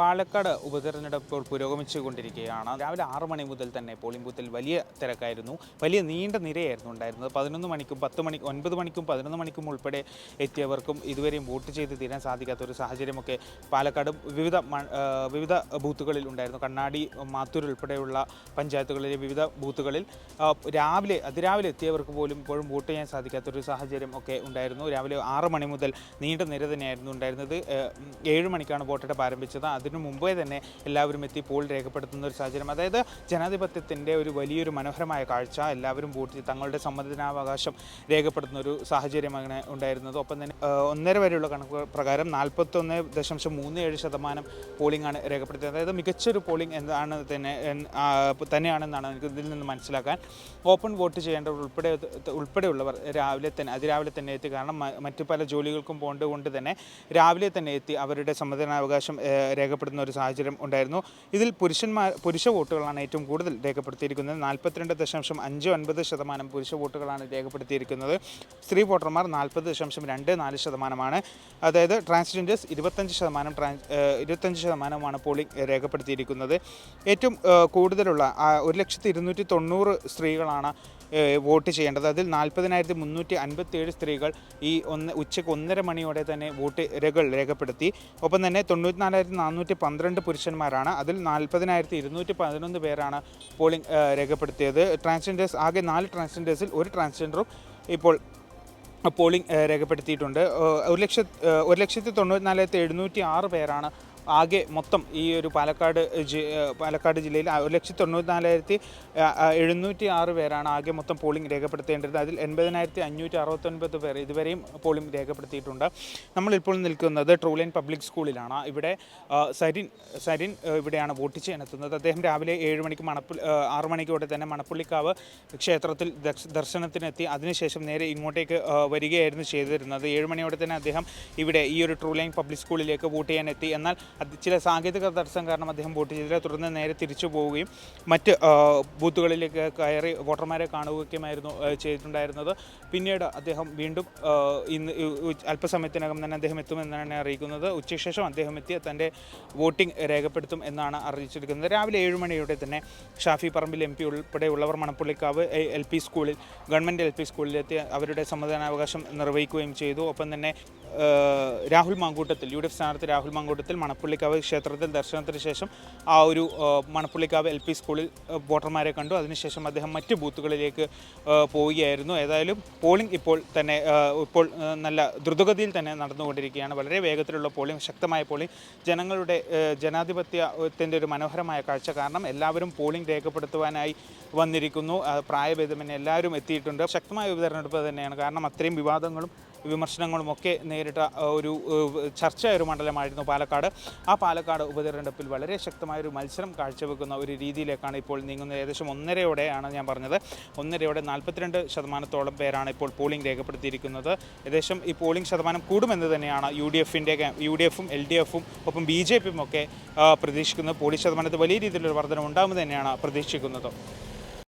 പാലക്കാട് ഉപതെരഞ്ഞെടുപ്പ് പുരോഗമിച്ചുകൊണ്ടിരിക്കുകയാണ്. രാവിലെ ആറ് മണി മുതൽ തന്നെ പോളിംഗ് ബൂത്തിൽ വലിയ തിരക്കായിരുന്നു. വലിയ നീണ്ട നിരയായിരുന്നു ഉണ്ടായിരുന്നത്. പതിനൊന്ന് മണിക്കും പത്ത് മണി ഒൻപത് മണിക്കും പതിനൊന്ന് മണിക്കും ഉൾപ്പെടെ എത്തിയവർക്കും ഇതുവരെയും വോട്ട് ചെയ്ത് തീരാൻ സാധിക്കാത്ത ഒരു സാഹചര്യമൊക്കെ പാലക്കാട് വിവിധ വിവിധ ബൂത്തുകളിൽ ഉണ്ടായിരുന്നു. കണ്ണാടി മാത്തൂർ ഉൾപ്പെടെയുള്ള പഞ്ചായത്തുകളിലെ വിവിധ ബൂത്തുകളിൽ രാവിലെ അതിരാവിലെ എത്തിയവർക്ക് പോലും ഇപ്പോഴും വോട്ട് ചെയ്യാൻ സാധിക്കാത്തൊരു സാഹചര്യം ഒക്കെ ഉണ്ടായിരുന്നു. രാവിലെ ആറ് മണി മുതൽ നീണ്ട നിര തന്നെയായിരുന്നു ഉണ്ടായിരുന്നത്. ഏഴ് മണിക്കാണ് വോട്ടെടുപ്പ് ആരംഭിച്ചത്. അതിനു മുമ്പേ തന്നെ എല്ലാവരും എത്തി പോൾ രേഖപ്പെടുത്തുന്ന ഒരു സാഹചര്യം. അതായത് ജനാധിപത്യത്തിന്റെ ഒരു വലിയൊരു മനോഹരമായ കാഴ്ച എല്ലാവരും വോട്ട് ചെയ്ത് തങ്ങളുടെ സമ്മതിദാനാവകാശം രേഖപ്പെടുത്തുന്ന ഒരു സാഹചര്യം അങ്ങനെ ഉണ്ടായിരുന്നത്. ഒപ്പം തന്നെ ഒന്നര വരെയുള്ള കണക്ക് പ്രകാരം നാൽപ്പത്തൊന്ന് ദശാംശം മൂന്ന് ഏഴ് ശതമാനം പോളിംഗ് ആണ് രേഖപ്പെടുത്തിയത്. അതായത് മികച്ചൊരു പോളിംഗ് എന്താണ് തന്നെ തന്നെയാണെന്നാണ് എനിക്ക് ഇതിൽ നിന്ന് മനസ്സിലാക്കാൻ. ഓപ്പൺ വോട്ട് ചെയ്യേണ്ടവർ ഉൾപ്പെടെ ഉൾപ്പെടെയുള്ളവർ രാവിലെ തന്നെ അതിരാവിലെ തന്നെ എത്തി. കാരണം മറ്റു പല ജോലികൾക്കും പോകേണ്ടത് കൊണ്ട് തന്നെ രാവിലെ തന്നെ എത്തി അവരുടെ സമ്മതിദാനാവകാശം ഏഹ്, രേഖപ്പെടുത്തുന്ന ഒരു സാഹചര്യം ഉണ്ടായിരുന്നു. ഇതിൽ പുരുഷന്മാർ പുരുഷ വോട്ടുകളാണ് ഏറ്റവും കൂടുതൽ രേഖപ്പെടുത്തിയിരിക്കുന്നത്. നാൽപ്പത്തിരണ്ട് ദശാംശം അഞ്ച് ഒൻപത് ശതമാനം പുരുഷ വോട്ടുകളാണ് രേഖപ്പെടുത്തിയിരിക്കുന്നത്. സ്ത്രീ വോട്ടർമാർ നാൽപ്പത് ദശാംശം രണ്ട് നാല് ശതമാനമാണ്. അതായത് ട്രാൻസ്ജെൻഡേഴ്സ് ഇരുപത്തഞ്ച് ശതമാനം ട്രാൻസ് ഇരുപത്തഞ്ച് ശതമാനമാണ് പോളിംഗ് രേഖപ്പെടുത്തിയിരിക്കുന്നത്. ഏറ്റവും കൂടുതലുള്ള ഒരു ലക്ഷത്തി ഇരുന്നൂറ്റി തൊണ്ണൂറ് സ്ത്രീകളാണ് വോട്ട് ചെയ്യേണ്ടത്. അതിൽ നാൽപ്പതിനായിരത്തി മുന്നൂറ്റി അൻപത്തി ഏഴ് സ്ത്രീകൾ ഈ ഒന്ന് ഉച്ചയ്ക്ക് ഒന്നര മണിയോടെ തന്നെ വോട്ട് രേഖകൾ രേഖപ്പെടുത്തി. ഒപ്പം തന്നെ തൊണ്ണൂറ്റിനാലായിരത്തി നാനൂറ്റി പന്ത്രണ്ട് പുരുഷന്മാരാണ്. അതിൽ നാൽപ്പതിനായിരത്തി ഇരുന്നൂറ്റി പതിനൊന്ന് പേരാണ് പോളിംഗ് രേഖപ്പെടുത്തിയത്. ട്രാൻസ്ജെൻഡേഴ്സ് ആകെ നാല് ട്രാൻസ്ജെൻഡേഴ്സിൽ ഒരു ട്രാൻസ്ജെൻഡറും ഇപ്പോൾ പോളിംഗ് രേഖപ്പെടുത്തിയിട്ടുണ്ട്. ഒരു ലക്ഷ ഒരു ലക്ഷത്തി തൊണ്ണൂറ്റിനാലായിരത്തി എഴുന്നൂറ്റി ആറ് പേരാണ് ആകെ മൊത്തം ഈ ഒരു പാലക്കാട് പാലക്കാട് ജില്ലയിൽ ഒരു ലക്ഷത്തി തൊണ്ണൂറ്റിനാലായിരത്തി എഴുന്നൂറ്റി ആറ് പേരാണ് ആകെ മൊത്തം പോളിംഗ് രേഖപ്പെടുത്തേണ്ടത് അതിൽ എൺപതിനായിരത്തി അഞ്ഞൂറ്റി അറുപത്തൊൻപത് പേർ ഇതുവരെയും പോളിംഗ് രേഖപ്പെടുത്തിയിട്ടുണ്ട്. നമ്മളിപ്പോൾ നിൽക്കുന്നത് ട്രൂലൈൻ പബ്ലിക് സ്കൂളിലാണ് ഇവിടെ സരിൻ സരിൻ ഇവിടെയാണ് വോട്ട് ചെയ്യാൻ എത്തുന്നത്. അദ്ദേഹം രാവിലെ ഏഴ് മണിക്ക് മണപ്പുള്ളി ആറ് മണിക്കോടെ തന്നെ മണപ്പുള്ളിക്കാവ് ക്ഷേത്രത്തിൽ ദർശനത്തിനെത്തി. അതിനുശേഷം നേരെ ഇങ്ങോട്ടേക്ക് വരികയായിരുന്നു ചെയ്തിരുന്നത്. ഏഴ് മണിയോടെ തന്നെ അദ്ദേഹം ഇവിടെ ഈ ഒരു ട്രൂലൈൻ പബ്ലിക് സ്കൂളിലേക്ക് വോട്ട് ചെയ്യാൻ എത്തി. എന്നാൽ ചില സാങ്കേതിക തടസ്സം കാരണം അദ്ദേഹം വോട്ട് ചെയ്തില്ല. തുടർന്ന് നേരെ തിരിച്ചു പോവുകയും മറ്റ് ബൂത്തുകളിലേക്ക് കയറി വോട്ടർമാരെ കാണുകയൊക്കെയായിരുന്നു ചെയ്തിട്ടുണ്ടായിരുന്നത്. പിന്നീട് അദ്ദേഹം വീണ്ടും ഇന്ന് അല്പസമയത്തിനകം തന്നെ അദ്ദേഹം എത്തുമെന്നാണ് അറിയിക്കുന്നത്. ഉച്ചശേഷം അദ്ദേഹം എത്തി തന്റെ വോട്ടിംഗ് രേഖപ്പെടുത്തും എന്നാണ് അറിയിച്ചിരിക്കുന്നത്. രാവിലെ ഏഴ് മണിയോടെ തന്നെ ഷാഫി പറമ്പിൽ എം പി ഉൾപ്പെടെയുള്ളവർ മണപ്പുള്ളിക്കാവ് എൽ പി സ്കൂളിൽ ഗവൺമെന്റ് എൽ പി സ്കൂളിലെത്തി അവരുടെ സമ്മതിദാനാവകാശം നിർവഹിക്കുകയും ചെയ്തു. ഒപ്പം തന്നെ Rahul Mankoottathil U D F സ്ഥാനാർത്ഥി രാഹുൽ മാങ്കൂട്ടത്തിൽ മണപ്പുള്ളിക്കാവ് ക്ഷേത്രത്തിൽ ദർശനത്തിന് ശേഷം ആ ഒരു മണപ്പുള്ളിക്കാവ് എൽ പി സ്കൂളിൽ വോട്ടർമാരെ കണ്ടു. അതിനുശേഷം അദ്ദേഹം മറ്റ് ബൂത്തുകളിലേക്ക് പോവുകയായിരുന്നു. ഏതായാലും പോളിംഗ് ഇപ്പോൾ തന്നെ ഇപ്പോൾ നല്ല ദ്രുതഗതിയിൽ തന്നെ നടന്നുകൊണ്ടിരിക്കുകയാണ്. വളരെ വേഗത്തിലുള്ള പോളിംഗ് ശക്തമായ പോളിംഗ് ജനങ്ങളുടെ ജനാധിപത്യത്തിന്റെ ഒരു മനോഹരമായ കാഴ്ച. കാരണം എല്ലാവരും പോളിംഗ് രേഖപ്പെടുത്തുവാനായി വന്നിരിക്കുന്നു. പ്രായഭേദമെന്നെ എല്ലാവരും എത്തിയിട്ടുണ്ട്. ശക്തമായ ഉപതെരഞ്ഞെടുപ്പ് തന്നെയാണ്. കാരണം അത്രയും വിവാദങ്ങളും വിമർശനങ്ങളും ഒക്കെ നേരിട്ട ഒരു ചർച്ചയായ ഒരു മണ്ഡലമായിരുന്നു പാലക്കാട്. ആ പാലക്കാട് ഉപതെരഞ്ഞെടുപ്പിൽ വളരെ ശക്തമായ ഒരു മത്സരം കാഴ്ചവെക്കുന്ന ഒരു രീതിയിലേക്കാണ് ഇപ്പോൾ നീങ്ങുന്നത്. ഏകദേശം ഒന്നരയോടെയാണ് ഞാൻ പറഞ്ഞത്. ഒന്നരയോടെ നാൽപ്പത്തിരണ്ട് ശതമാനത്തോളം പേരാണ് ഇപ്പോൾ പോളിംഗ് രേഖപ്പെടുത്തിയിരിക്കുന്നത്. ഏകദേശം ഈ പോളിംഗ് ശതമാനം കൂടുമെന്ന് തന്നെയാണ് യു ഡി എഫിന്റെ യു ഡി എഫും എൽ ഡി എഫും ഒപ്പം ബി ജെ പിയും ഒക്കെ പ്രതീക്ഷിക്കുന്നത്. പോളിംഗ് ശതമാനത്തിൽ വലിയ രീതിയിലൊരു വർധന ഉണ്ടാകുമെന്ന് തന്നെയാണ് പ്രതീക്ഷിക്കുന്നത്.